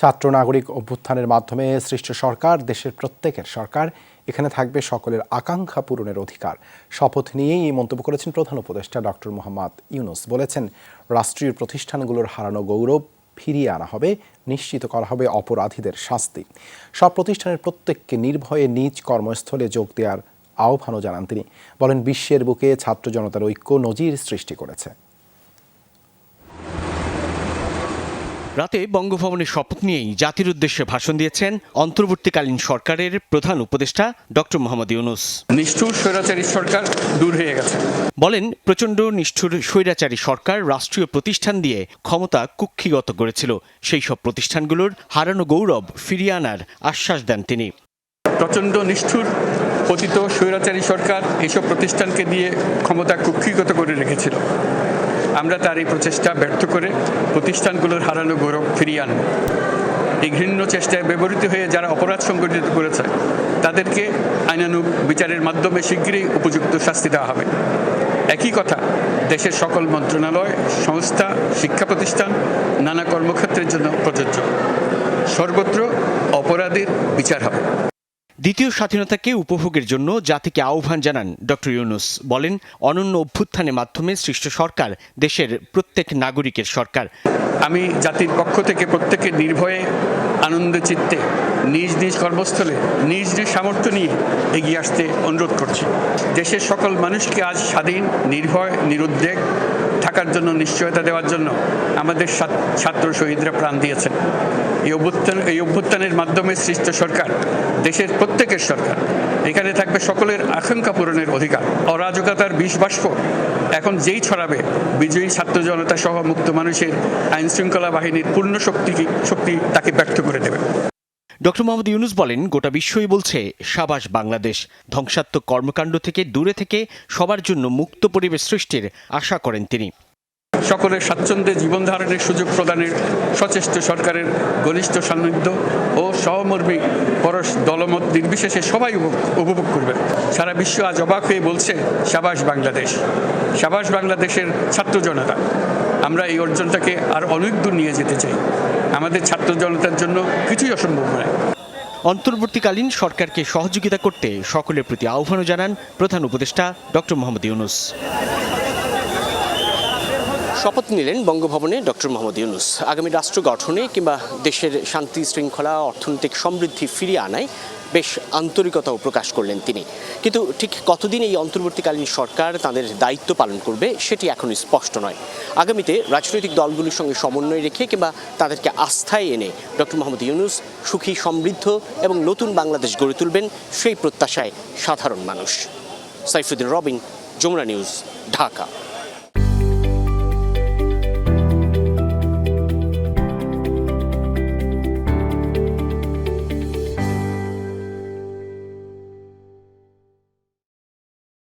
ছাত্র নাগরিক অভ্যুত্থানের মাধ্যমে সৃষ্ট সরকার, দেশের প্রত্যেকের সরকার, এখানে থাকবে সকলের আকাঙ্ক্ষা পূরণের অধিকার। শপথ নিয়েই এই মন্তব্য করেছেন প্রধান উপদেষ্টা ডক্টর মোহাম্মদ ইউনুস। বলেছেন, রাষ্ট্রীয় প্রতিষ্ঠানগুলোর হারানো গৌরব ফিরিয়ে আনা হবে, নিশ্চিত করা হবে অপরাধীদের শাস্তি। সব প্রতিষ্ঠানের প্রত্যেককে নির্ভয়ে নিজ কর্মস্থলে যোগ দেওয়ার আহ্বানও জানান তিনি। বলেন, বিশ্বের বুকে ছাত্র জনতার ঐক্য নজির সৃষ্টি করেছে। রাতে বঙ্গভবনে শপথ নিয়েই জাতির উদ্দেশ্যে ভাষণ দিয়েছেন অন্তর্বর্তীকালীন সরকারের প্রধান উপদেষ্টা ডক্টর মোহাম্মদ ইউনুস। নিষ্ঠুর স্বৈরাচারী সরকার দূর হয়ে গেছে। বলেন প্রচণ্ড নিষ্ঠুর স্বৈরাচারী সরকার রাষ্ট্রীয় প্রতিষ্ঠান দিয়ে ক্ষমতা কুক্ষিগত করেছিল। সেই সব প্রতিষ্ঠানগুলোর হারানো গৌরব ফিরিয়ে আনার আশ্বাস দেন তিনি। প্রচণ্ড নিষ্ঠুর পতিত স্বৈরাচারী সরকার এসব প্রতিষ্ঠানকে দিয়ে ক্ষমতা কুক্ষিগত করে রেখেছিল। আমরা তার এই প্রচেষ্টা ব্যর্থ করে প্রতিষ্ঠানগুলোর হারানো গৌরব ফিরিয়ে আনব। এই ঘৃণ্য চেষ্টায় ব্যবহৃত হয়ে যারা অপরাধ সংগঠিত করেছে, তাদেরকে আইনানুগ বিচারের মাধ্যমে শীঘ্রই উপযুক্ত শাস্তি দেওয়া হবে। একই কথা, দেশের সকল মন্ত্রণালয়, সংস্থা, শিক্ষা প্রতিষ্ঠান, নানা কর্মক্ষেত্রের জন্য প্রযোজ্য। সর্বত্র অপরাধের বিচার হবে। দ্বিতীয় স্বাধীনতাকে উপভোগের জন্য জাতিকে আহ্বান জানান ডক্টর ইউনুস। বলেন, অনন্য অভ্যুত্থানের মাধ্যমে সৃষ্ট সরকার দেশের প্রত্যেক নাগরিকের সরকার। আমি জাতির পক্ষ থেকে প্রত্যেকের নির্ভয়ে, আনন্দ চিত্তে, নিজ নিজ কর্মস্থলে, নিজ নিজ সামর্থ্য নিয়ে এগিয়ে আসতে অনুরোধ করছি। দেশের সকল মানুষকে আজ স্বাধীন, নির্ভয়, নিরুদ্বেগ থাকার জন্য, নিশ্চয়তা দেওয়ার জন্য আমাদের ছাত্র শহীদরা প্রাণ দিয়েছেন। এই অভ্যুত্থান, এই অভ্যুত্থানের মাধ্যমে সৃষ্ট সরকার, দেশের প্রত্যেকের সরকার, এখানে থাকবে সকলের আকাঙ্ক্ষা পূরণের অধিকার। অরাজকতার বিষ বাষ্প এখন যেই ছড়াবে, বিজয়ী ছাত্র জনতা সহ মুক্ত মানুষের আইন শৃঙ্খলা বাহিনীর পূর্ণ শক্তি শক্তি তাকে ব্যর্থ করে দেবে। ডক্টর মোহাম্মদ ইউনুস বলেন, গোটা বিশ্বই বলছে, সাবাস বাংলাদেশ। ধ্বংসাত্মক কর্মকাণ্ড থেকে দূরে থেকে সবার জন্য মুক্ত পরিবেশ সৃষ্টির আশা করেন তিনি। সকলের স্বাচ্ছন্দ্যে জীবন ধারণের সুযোগ প্রদানের সচেষ্ট সরকারের ঘনিষ্ঠ সান্নিধ্য ও সহমর্মী পরশ দলমত নির্বিশেষে সবাই উপভোগ করবে। সারা বিশ্ব আজ অবাক হয়ে বলছে, সাবাস বাংলাদেশ। সাবাস বাংলাদেশের ছাত্র জনতা। আমরা এই অর্জনটাকে আর অনেক দূর নিয়ে যেতে চাই। আমাদের ছাত্র জনতার জন্য কিছুই অসম্ভব নয়। অন্তর্বর্তীকালীন সরকারকে সহযোগিতা করতে সকলের প্রতি আহ্বানও জানান প্রধান উপদেষ্টা ডক্টর মোহাম্মদ ইউনুস। শপথ নিলেন বঙ্গভবনে ডক্টর মোহাম্মদ ইউনুস। আগামী রাষ্ট্র গঠনে কিংবা দেশের শান্তি শৃঙ্খলা অর্থনৈতিক সমৃদ্ধি ফিরিয়ে আনায় বেশ আন্তরিকতাও প্রকাশ করলেন তিনি। কিন্তু ঠিক কতদিন এই অন্তর্বর্তীকালীন সরকার তাদের দায়িত্ব পালন করবে, সেটি এখনই স্পষ্ট নয়। আগামীতে রাজনৈতিক দলগুলির সঙ্গে সমন্বয় রেখে কিংবা তাদেরকে আস্থায় এনে ডক্টর মোহাম্মদ ইউনুস সুখী, সমৃদ্ধ এবং নতুন বাংলাদেশ গড়ে তুলবেন, সেই প্রত্যাশায় সাধারণ মানুষ। সাইফুদ্দিন রবিন, যমুনা নিউজ, ঢাকা।